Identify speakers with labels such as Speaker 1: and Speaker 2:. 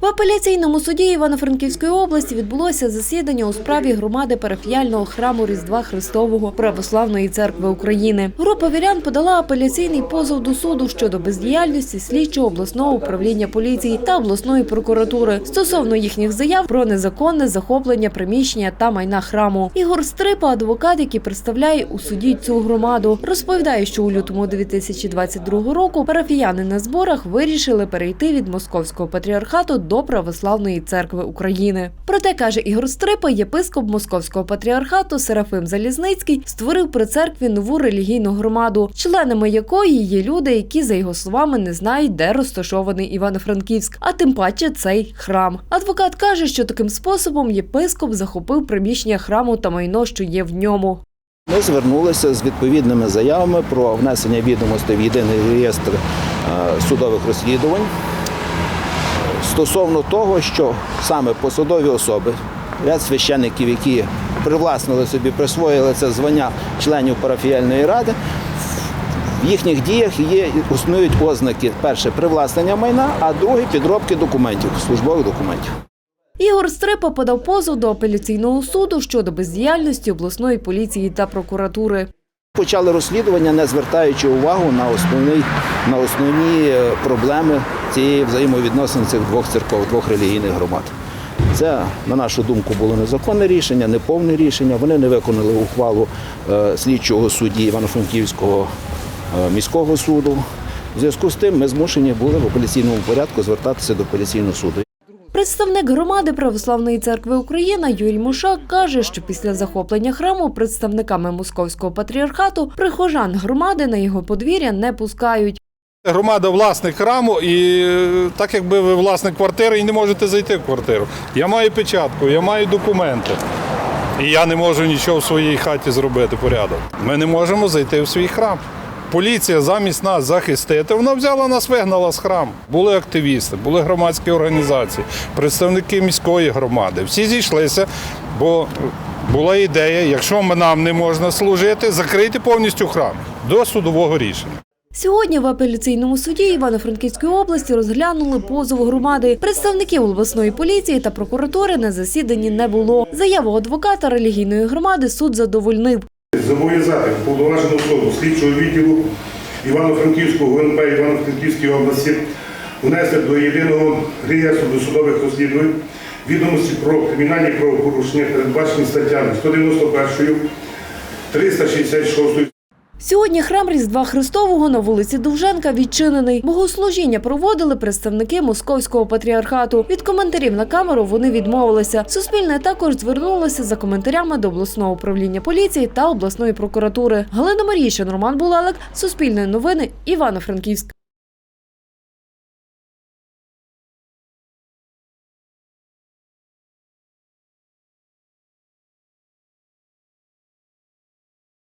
Speaker 1: В апеляційному суді Івано-Франківської області відбулося засідання у справі громади парафіяльного храму Різдва Христового Православної церкви України. Група вірян подала апеляційний позов до суду щодо бездіяльності слідчого обласного управління поліції та обласної прокуратури стосовно їхніх заяв про незаконне захоплення приміщення та майна храму. Ігор Стрипа, адвокат, який представляє у суді цю громаду, розповідає, що у лютому 2022 року парафіяни на зборах вирішили перейти від московського патріархату до православної церкви України. Проте каже Ігор Стрипа, єпископ московського патріархату Серафим Залізницький створив при церкві нову релігійну громаду, членами якої є люди, які за його словами не знають, де розташований Івано-Франківськ, а тим паче цей храм. Адвокат каже, що таким способом єпископ захопив приміщення храму та майно, що є в ньому.
Speaker 2: Ми звернулися з відповідними заявами про внесення відомостей в єдиний реєстр е, судових розслідувань стосовно того, що саме посадові особи, ряд священників, які привласнили собі, присвоїли це звання членів парафіяльної ради, в їхніх діях є існують ознаки: перше привласнення майна, а друге підробки документів, службових документів.
Speaker 1: Ігор Стрипа подав позов до апеляційного суду щодо бездіяльності обласної поліції та прокуратури.
Speaker 2: Почали розслідування, не звертаючи увагу на основний на основні е, проблеми цієї взаємовідносин цих двох церков, двох релігійних громад. Це, на нашу думку, було незаконне рішення, неповне рішення. Вони не виконали ухвалу е, слідчого судді Івано-Франківського е, міського суду. В зв'язку з тим ми змушені були в апеляційному порядку звертатися до апеляційного суду.
Speaker 1: Представник громади Православної церкви України Юрій Мушак каже, що після захоплення храму представниками московського патріархату прихожан громади на його подвір'я не пускають.
Speaker 3: Громада власник храму, і е, так якби ви власник квартири і не можете зайти в квартиру. Я маю печатку, я маю документи. І я не можу нічого в своїй хаті зробити порядок. Ми не можемо зайти в свій храм. Поліція замість нас захистити, вона взяла нас, вигнала з храму. Були активісти, були громадські організації, представники міської громади. Всі зійшлися, бо була ідея, якщо нам не можна служити, закрити повністю храм до судового рішення.
Speaker 1: Сьогодні в апеляційному суді Івано-Франківської області розглянули позов громади. Представників обласної поліції та прокуратури на засіданні не було. Заяву адвоката релігійної громади суд задовольнив.
Speaker 4: Зобов'язати повноважену особу слідчого відділу Івано-Франківського ГНП Івано-Франківської області внести до єдиного реєстру досудових розслідувань відомості про кримінальні правопорушення, передбачені статтями 191, 366
Speaker 1: Сьогодні храм Різдва Христового на вулиці Довженка відчинений. Богослужіння проводили представники московського патріархату. Від коментарів на камеру вони відмовилися. Суспільне також звернулося за коментарями до обласного управління поліції та обласної прокуратури. Галина Марійшин, Роман Булалик, Суспільне новини, Івано-Франківськ.